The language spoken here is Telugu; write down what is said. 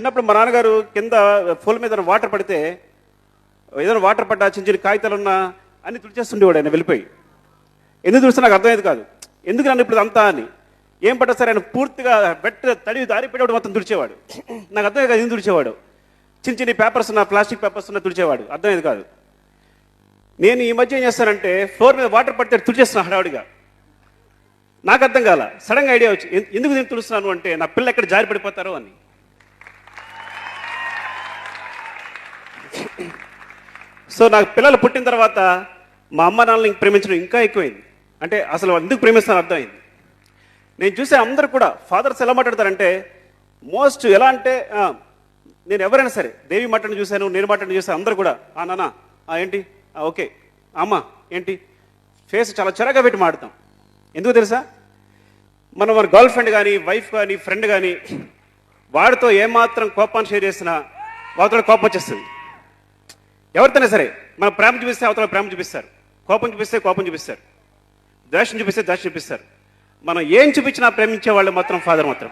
చిన్నప్పుడు మా నాన్నగారు కింద ఫోల్ మీద వాటర్ పడితే ఏదైనా వాటర్ పడ్డా చిన్న చిన్న కాగితాలు ఉన్నా అన్ని తుడిచేస్తుండేవాడు ఆయన వెళ్ళిపోయి. ఎందుకు చూస్తే నాకు అర్థమయ్యేది కాదు. ఎందుకు నన్ను ఇప్పుడు అంతా అని? ఏం పడ్డా సరే ఆయన పూర్తిగా బెట్ట తడి దారిపోయేవాడు మొత్తం తుడిచేవాడు. నాకు అర్థమయ్యేది కాదు ఎందుకు తుడిచేవాడు. చిన్న చిన్న పేపర్స్ ఉన్న ప్లాస్టిక్ పేపర్స్ ఉన్న తుడిచేవాడు. అర్థమయ్యేది కాదు. నేను ఈ మధ్య ఏం చేస్తానంటే ఫ్లోర్ మీద వాటర్ పడితే తుడిచేస్తున్నా హడావుడిగా. నాకు అర్థం కాల. సడన్గా ఐడియా వచ్చి ఎందుకు నేను తుడుస్తున్నాను? అంటే నా పిల్ల ఎక్కడ జారి పడిపోతారో అని. సో నాకు పిల్లలు పుట్టిన తర్వాత మా అమ్మ నాన్నని ప్రేమించడం ఇంకా ఎక్కువైంది. అంటే అసలు వాళ్ళు ఎందుకు ప్రేమిస్తాను అర్థమైంది. నేను చూసే అందరూ కూడా ఫాదర్స్ ఎలా మాట్లాడతారంటే మోస్ట్ ఎలా అంటే నేను ఎవరైనా సరే దేవి మాటను చూశాను నేను మాట్లాడి చూశాను అందరూ కూడా ఆ నాన్న ఏంటి? ఓకే. అమ్మ ఏంటి? ఫేస్ చాలా చెరగా పెట్టి మాడతాం ఎందుకు తెలుసా? మనం మన గర్ల్ ఫ్రెండ్ కానీ వైఫ్ కానీ ఫ్రెండ్ కానీ వాడితో ఏమాత్రం కోపాన్ని షేర్ చేసినా వాళ్ళతో కోపం వచ్చేస్తుంది. ఎవరితోనే సరే మన ప్రేమ చూపిస్తే అవతల ప్రేమ చూపిస్తారు. కోపం చూపిస్తే కోపం చూపిస్తారు. ద్వేషం చూపిస్తే ద్వేషం చూపిస్తారు. మనం ఏం చూపించినా ప్రేమించే వాళ్ళు మాత్రం ఫాదర్ మాత్రం.